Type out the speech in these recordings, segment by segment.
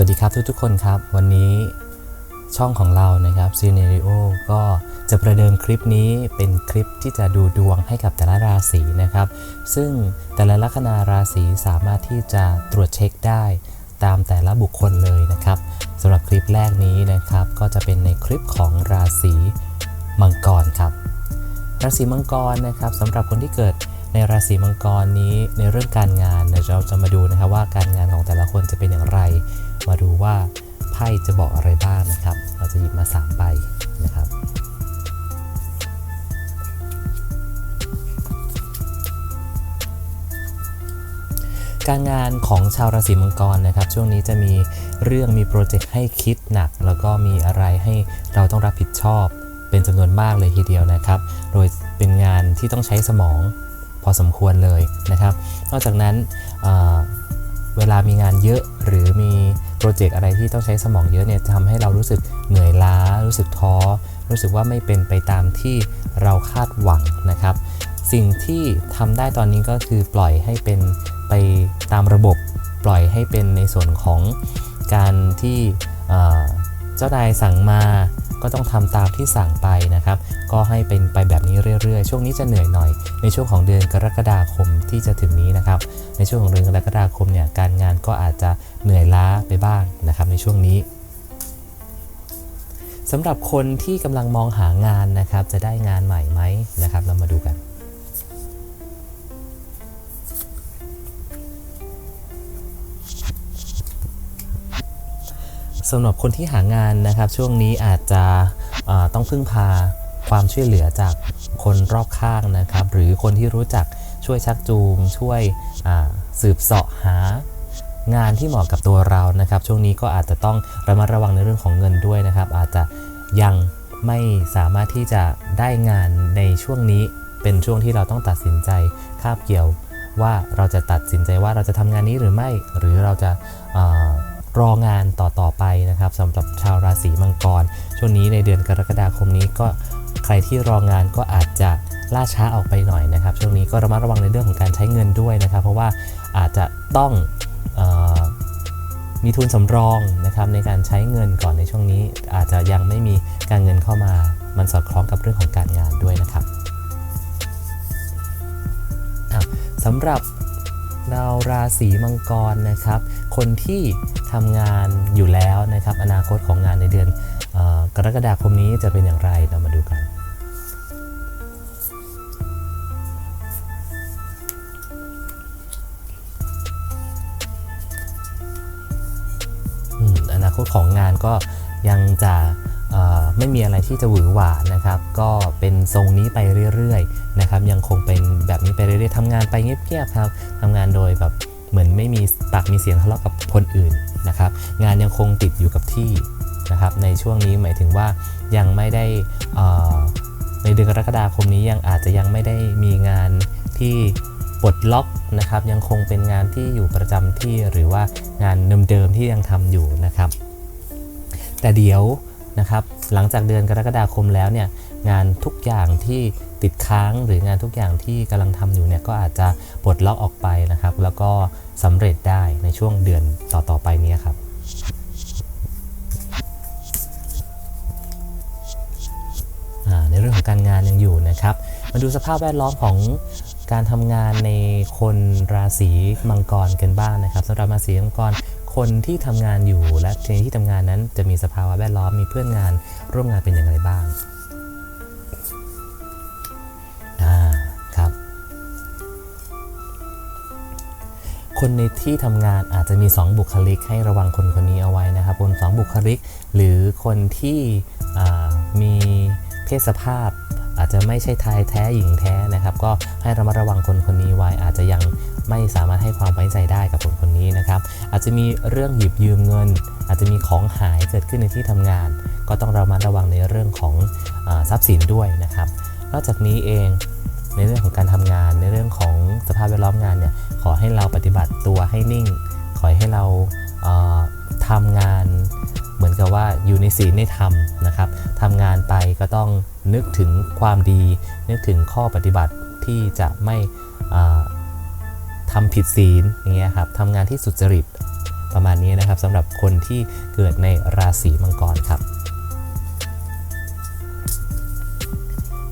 สวัสดีครับทุกๆคนครับ วันนี้ช่องของเรานะครับ Scenario ก็จะประเดิมคลิปนี้เป็นคลิปที่จะดูดวงให้กับแต่ละราศีนะครับ ซึ่งแต่ละลัคนาราศีสามารถที่จะตรวจเช็คได้ตามแต่ละบุคคลเลยนะครับสำหรับคลิปแรกนี้นะครับ ก็จะเป็นในคลิปของราศีมังกรครับ ราศีมังกรนะครับสำหรับคนที่เกิด ในราศีมังกรนี้ในเรื่องการงานเราจะมาดูนะครับว่าการงานของแต่ละคนจะเป็นอย่างไร มาดูว่าไพ่จะบอกอะไรบ้างนะครับ เราจะหยิบมา3ใบนะครับการงานของชาวราศีมังกรนะครับ ช่วงนี้จะมีเรื่องมีโปรเจกต์ให้คิดหนัก แล้วก็มีอะไรให้เราต้องรับผิดชอบ เป็นจำนวนมากเลยทีเดียวนะครับ โดยเป็นงานที่ต้องใช้สมอง พอสมควรเลยนะครับ นอกจากนั้นเเวลามีงานเยอะหรือมีโปรเจกต์อะไรที่ต้องใช้สมองเยอะเนี่ยจะทำให้เรารู้สึกเหนื่อยล้า รู้สึกท้อ รู้สึกว่าไม่เป็นไปตามที่เราคาดหวังนะครับ สิ่งที่ทำได้ตอนนี้ก็คือปล่อยให้เป็นไปตามระบบ ปล่อยให้เป็นในส่วนของการที่เอ่อเจ้านายสั่งมา ก็ต้องทำตามที่สั่งไปนะครับ ก็ให้เป็นไปแบบนี้เรื่อยๆ ช่วงนี้จะเหนื่อยหน่อย ในช่วงของเดือนกรกฎาคมที่จะถึงนี้นะครับ ในช่วงของเดือนกรกฎาคมเนี่ยการงานก็อาจจะเหนื่อยล้าไปบ้างนะครับ ในช่วงนี้สำหรับคนที่กำลังมองหางานนะครับ จะได้งานใหม่ไหมนะครับ เรามาดูกัน สำหรับคนที่หางานนะครับช่วงนี้อาจจะต้องพึ่งพาความช่วยเหลือจากคนรอบข้างนะครับ หรือคนที่รู้จักช่วยชักจูง ช่วยสืบเสาะหางานที่เหมาะกับตัวเรานะครับ ช่วงนี้ก็อาจจะต้องระมัดระวังในเรื่องของเงินด้วยนะครับ อาจจะยังไม่สามารถที่จะได้งานในช่วงนี้เป็นช่วงที่เราต้องตัดสินใจคาบเกี่ยวว่าเราจะตัดสินใจว่าเราจะทำงานนี้หรือไม่ หรือเราจะเออ รองานต่อๆไปนะครับสำหรับชาวราศีมังกร ช่วงนี้ในเดือนกรกฎาคมนี้ก็ใครที่รองานก็อาจจะล่าช้าออกไปหน่อยนะครับ ช่วงนี้ก็ระมัดระวังในเรื่องของการใช้เงินด้วยนะครับ เพราะว่าอาจจะต้องออมีทุนสำรองนะครับในการใช้เงินก่อนในช่วงนี้ อาจจะยังไม่มีการเงินเข้ามา มันสอดคล้องกับเรื่องของการงานด้วยนะครับสำหรับ ดาวราศีมังกรนะครับ คนที่ทำงานอยู่แล้วนะครับ อนาคตของงานในเดือนออกรกฎาคมนี้จะเป็นอย่างไรเรามาดูกันอืมอนาคตของงานก็ยังจะ ไม่มีอะไรที่จะหวือหวานะครับ ก็เป็นทรงนี้ไปเรื่อยๆนะครับ ยังคงเป็นแบบนี้ไปเรื่อยๆทำงานไปเงียบๆครับทำงานโดยแบบเหมือนไม่มีปากมีเสียงทะเลาะกับคนอื่นนะครับ งานยังคงติดอยู่กับที่นะครับ ในช่วงนี้หมายถึงว่ายังไม่ได้ในเดือนกรกฎาคมนี้ยังอาจจะยังไม่ได้มีงานที่ปลดล็อกนะครับ ยังคงเป็นงานที่อยู่ประจำที่หรือว่างานเดิมๆที่ยังทำอยู่นะครับ แต่เดี๋ยว นะครับหลังจากเดือนกรกฎาคมแล้วเนี่ยงานทุกอย่างที่ติดค้างหรืองานทุกอย่างที่กำลังทำอยู่เนี่ยก็อาจจะปลดล็อกออกไปนะครับ แล้วก็สำเร็จได้ในช่วงเดือนต่อๆไปนี้ครับในเรื่องของการงานยังอยู่นะครับ มาดูสภาพแวดล้อมของการทำงานในคนราศีมังกรกันบ้างนะครับสำหรับราศีมังกร คนที่ทำงานอยู่และในที่ทำงานนั้นจะมีสภาวะแวดล้อมมีเพื่อนงานร่วมงานเป็นอย่างไรบ้างครับ คนในที่ทำงานอาจจะมี 2 บุคลิกให้ระวังคนคนนี้เอาไว้นะครับคนสองบุคลิก หรือคนที่มีเพศสภาพอาจจะไม่ใช่ชายแท้หญิงแท้นะครับ ก็ให้ระมัดระวังคนคนนี้ไว้อาจจะยัง ไม่สามารถให้ความไว้ใจได้กับคนคนนี้นะครับ อาจจะมีเรื่องหยิบยืมเงิน อาจจะมีของหายเกิดขึ้นในที่ทำงาน ก็ต้องระมัดระวังในเรื่องของอทรัพย์สินด้วยนะครับ นอกจากนี้เองในเรื่องของการทำงาน ในเรื่องของสภาพแวดล้อมงานเนี่ยขอให้เราปฏิบัติตัวให้นิ่ง ขอให้เราเอ่อทำงานเหมือนกับว่าอยู่ในศีลในธรรมนะครับทำงานไปก็ต้องนึกถึงความดี นึกถึงข้อปฏิบัติที่จะไม่ อ่าทำผิดศีลอย่างเงี้ยครับทำงานที่สุจริตประมาณนี้นะครับสำหรับคนที่เกิดในราศีมังกรครับ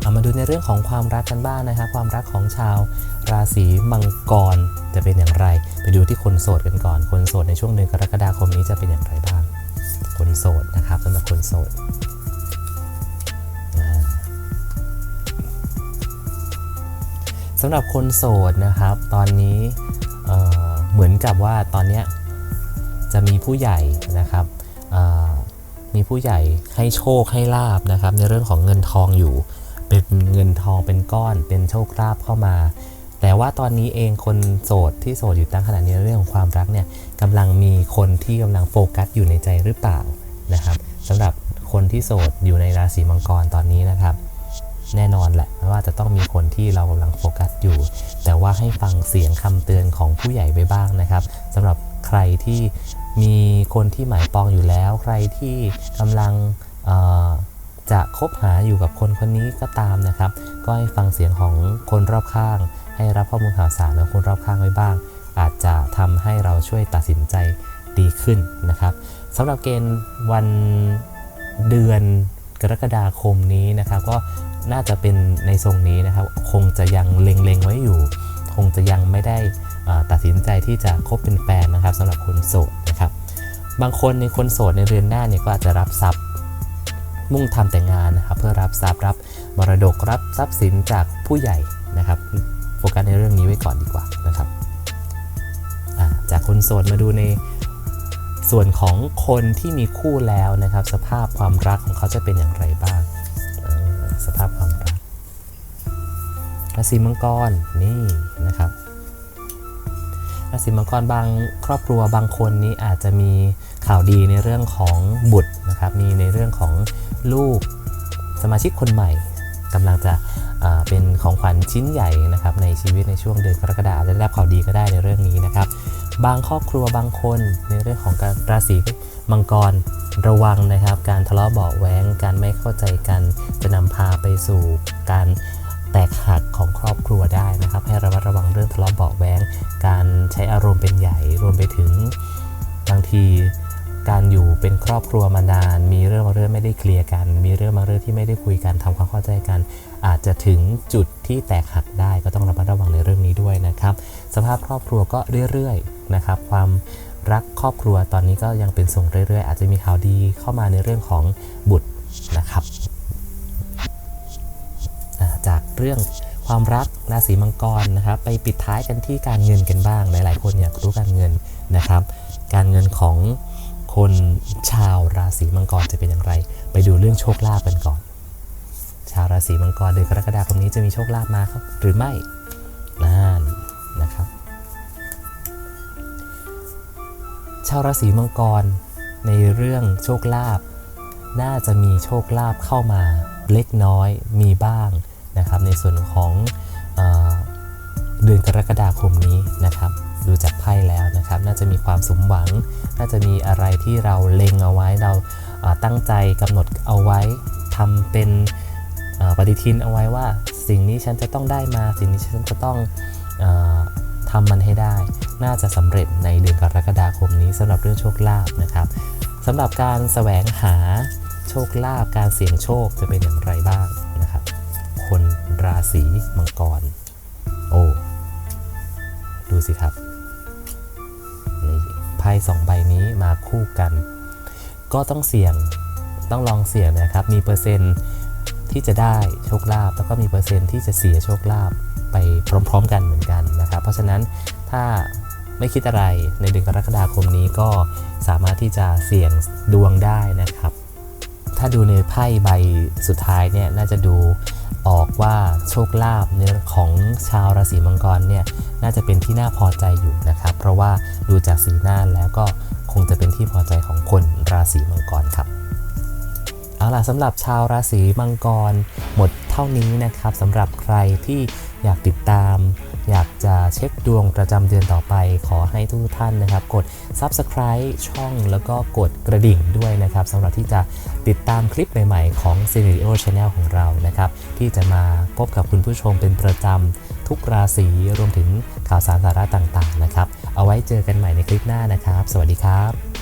เอามาดูในเรื่องของความรักกันบ้างนะครับ ความรักของชาวราศีมังกรจะเป็นอย่างไร ไปดูที่คนโสดกันก่อน คนโสดในช่วงเดือนกรกฎาคมนี้จะเป็นอย่างไรบ้าง คนโสดนะครับสำหรับคนโสด สำหรับคนโสดนะครับ ตอนนี้เเหมือนกับว่าตอนนี้จะมีผู้ใหญ่นะครับมีผู้ใหญ่ให้โชคให้ลาบนะครับ ในเรื่องของเงินทองอยู่ เป็นเงินทองเป็นก้อน เป็นโชคลาภเข้ามา แต่ว่าตอนนี้เองคนโสดที่โสดอยู่ตั้งขนาดนี้เรื่องของความรักเนี่ยกำลังมีคนที่กำลังโฟกัสอยู่ในใจหรือเปล่านะครับสำหรับคนที่โสดอยู่ในราศีมังกรตอนนี้นะครับ แน่นอนแหละว่าจะต้องมีคนที่เรากำลังโฟกัสอยู่ แต่ว่าให้ฟังเสียงคำเตือนของผู้ใหญ่ไปบ้างนะครับสำหรับใครที่มีคนที่หมายปองอยู่แล้ว ใครที่กำลังจะคบหาอยู่กับคนคนนี้ก็ตามนะครับ ก็ให้ฟังเสียงของคนรอบข้าง ให้รับข้อมูลข่าวสารของคนรอบข้างไว้บ้าง อาจจะทำให้เราช่วยตัดสินใจดีขึ้นนะครับสำหรับเกณฑ์วันเดือน กรกฎาคมนี้นะครับ ก็น่าจะเป็นในทรงนี้นะครับ คงจะยังเล็งๆไว้อยู่ คงจะยังไม่ได้ตัดสินใจที่จะคบเป็นแฟนนะครับสำหรับคนโสดนะครับ บางคนในคนโสดในเรือนหน้าเนี่ยก็อาจจะรับทรัพย์ มุ่งทำแต่งานนะครับ เพื่อรับทรัพย์รับมรดกรับทรัพย์สินจากผู้ใหญ่นะครับ โฟกัสในเรื่องนี้ไว้ก่อนดีกว่านะครับจากคนโสดมาดูใน ส่วนของคนที่มีคู่แล้วนะครับ สภาพความรักของเขาจะเป็นอย่างไรบ้าง สภาพความรักราศีมังกรนี่นะครับราศีมังกรบางครอบครัวบางคนนี้อาจจะมีข่าวดีในเรื่องของบุตรนะครับ มีในเรื่องของลูกสมาชิกคนใหม่กำลังจะ เป็นของขวัญชิ้นใหญ่นะครับในชีวิตในช่วงเดือนกรกฎาคมได้รับข่าวดีก็ได้ในเรื่องนี้นะครับ บางครอบครัวบางคนในเรื่องของการราศีมังกรระวังนะครับ การทะเลาะเบาะแว้งการไม่เข้าใจกัน จะนำพาไปสู่การแตกหักของครอบครัวได้นะครับ ให้ระมัดระวังเรื่องทะเลาะเบาะแว้งการใช้อารมณ์เป็นใหญ่รวมไปถึงบางทีการอยู่เป็นครอบครัวมานาน มีเรื่องบางเรื่องไม่ได้เคลียร์กัน มีเรื่องบางเรื่องที่ไม่ได้คุยกันทำความเข้าใจกัน อาจจะถึงจุดที่แตกหักได้ก็ต้องระมัดระวังในเรื่องนี้ด้วยนะครับ สภาพครอบครัวก็เรื่อยๆนะครับ ความรักครอบครัวตอนนี้ก็ยังเป็นส่งเรื่อยๆ อาจจะมีข่าวดีเข้ามาในเรื่องของบุตรนะครับจากเรื่องความรักราศีมังกรนะครับ ไปปิดท้ายกันที่การเงินกันบ้าง หลาย ๆ คนอยากรู้การเงินนะครับ การเงินของคนชาวราศีมังกรจะเป็นอย่างไร ไปดูเรื่องโชคลาภกันก่อน ชาวราศีมังกรเดือนกรกฎาคมนี้จะมีโชคลาภมาครับ หรือไม่นั่นนะครับ ชาวราศีมังกรในเรื่องโชคลาภน่าจะมีโชคลาภเข้ามาเล็กน้อยมีบ้างนะครับ ในส่วนของเอเดือนกรกฎาคมนี้นะครับ ดูจากไพ่แล้วนะครับ น่าจะมีความสมหวัง น่าจะมีอะไรที่เราเล็งเอาไว้เราตั้งใจกำหนดเอาไว้ทำเป็น ปฏิทินเอาไว้ว่าสิ่งนี้ฉันจะต้องได้มา สิ่งนี้ฉันจะต้องออทำมันให้ได้ น่าจะสำเร็จในเดือนกรกฎาคมนี้สำหรับเรื่องโชคลาภนะครับสำหรับการแสวงหาโชคลาภการเสี่ยงโชคจะเป็นอย่างไรบ้างนะครับ คนราศีมังกร โอ้ ดูสิครับนี่ไพ่สองใบนี้มาคู่กัน ก็ต้องเสี่ยงต้องลองเสี่ยงนะครับ มีเปอร์เซ็นต์ ที่จะได้โชคลาภแล้วก็มีเปอร์เซ็นต์ที่จะเสียโชคลาภไปพร้อม ๆ กันเหมือนกันนะครับ เพราะฉะนั้นถ้าไม่คิดอะไรในเดือนกรกฎาคมนี้ก็สามารถที่จะเสี่ยงดวงได้นะครับ ถ้าดูในไพ่ใบสุดท้ายเนี่ยน่าจะดูออกว่าโชคลาภในของชาวราศีมังกรเนี่ยน่าจะเป็นที่น่าพอใจอยู่นะครับ เพราะว่าดูจากสีหน้าแล้วก็คงจะเป็นที่พอใจของคนราศีมังกรครับ เอาล่ะสำหรับชาวราศีมังกรหมดเท่านี้นะครับสำหรับใครที่อยากติดตาม อยากจะเช็คดวงประจำเดือนต่อไป ขอให้ทุกท่านนะครับ กด Subscribe ช่องแล้วก็กดกระดิ่งด้วยนะครับสำหรับที่จะติดตามคลิปใหม่ๆ ของ c e n e r o Channel ของเรานะครับ ที่จะมาพบกับคุณผู้ชมเป็นประจำทุกราศีรวมถึงข่าวสารสาระต่างๆนะครับ เอาไว้เจอกันใหม่ในคลิปหน้านะครับ สวัสดีครับ